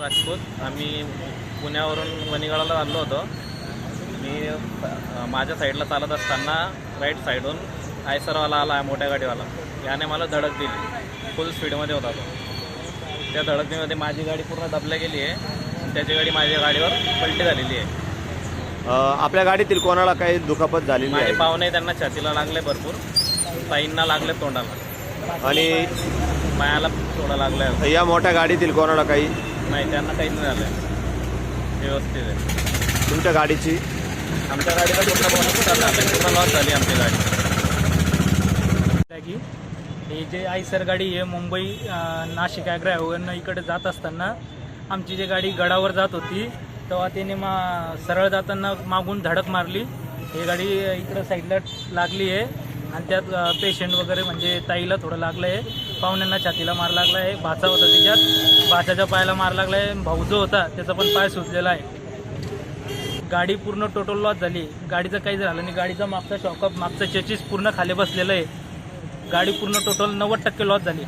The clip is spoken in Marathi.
राजपूत. आम्ही पुण्यावरून वणीगडाला आलो होतो. मी माझ्या साईडला चालत असताना राईट साईडहून आयसरवाला आला मोठ्या गाडीवाला. याने मला धडक दिली. फुल स्पीडमध्ये होता तो. त्या धडकणीमध्ये माझी गाडी पूर्ण दबल्या गेली आहे. त्याची गाडी माझ्या गाडीवर पलटी झालेली आहे. आपल्या गाडीतील कोणाला काही दुखापत झालेली माझे पाहुणे त्यांना छातीला लागले भरपूर. ताईंना लागले तोंडाला. आणि पायाला थोडं लागलं या मोठ्या गाडीतील कोणाला काही नाही त्यांना काहीच नाही झालं व्यवस्थित आहे. तुमच्या गाडीची? आमच्या गाडीला पूर्ण बोनस पूर्ण लॉस झाली आमची गाडी. की हे जे आयसर गाडी आहे मुंबई अं, नाशिक हायवेवरनं इकडे जात असताना आमची जी गाडी गडावर जात होती तेव्हा त्याने मा सरळ जाताना मागून धडक मारली. ही गाडी इकडं साईडला लागली आहे. आणि त्यात पेशंट वगैरे म्हणजे ताईला थोडं लागलं आहे पाहुण्यांना छातीला मार लागला आहे भाचा होता त्याच्यात. भाच्याच्या पायाला मार लागला आहे भाऊ जो होता त्याचा पण पाय सुचलेला आहे. गाडी पूर्ण टोटल लॉस झाली. गाडीचं काही झालं नाही. गाडीचा मागचा शॉकअप मागचं चेचीस पूर्ण खाली बसलेलं आहे. गाडी पूर्ण टोटल नव्वद टक्के लॉस झाली.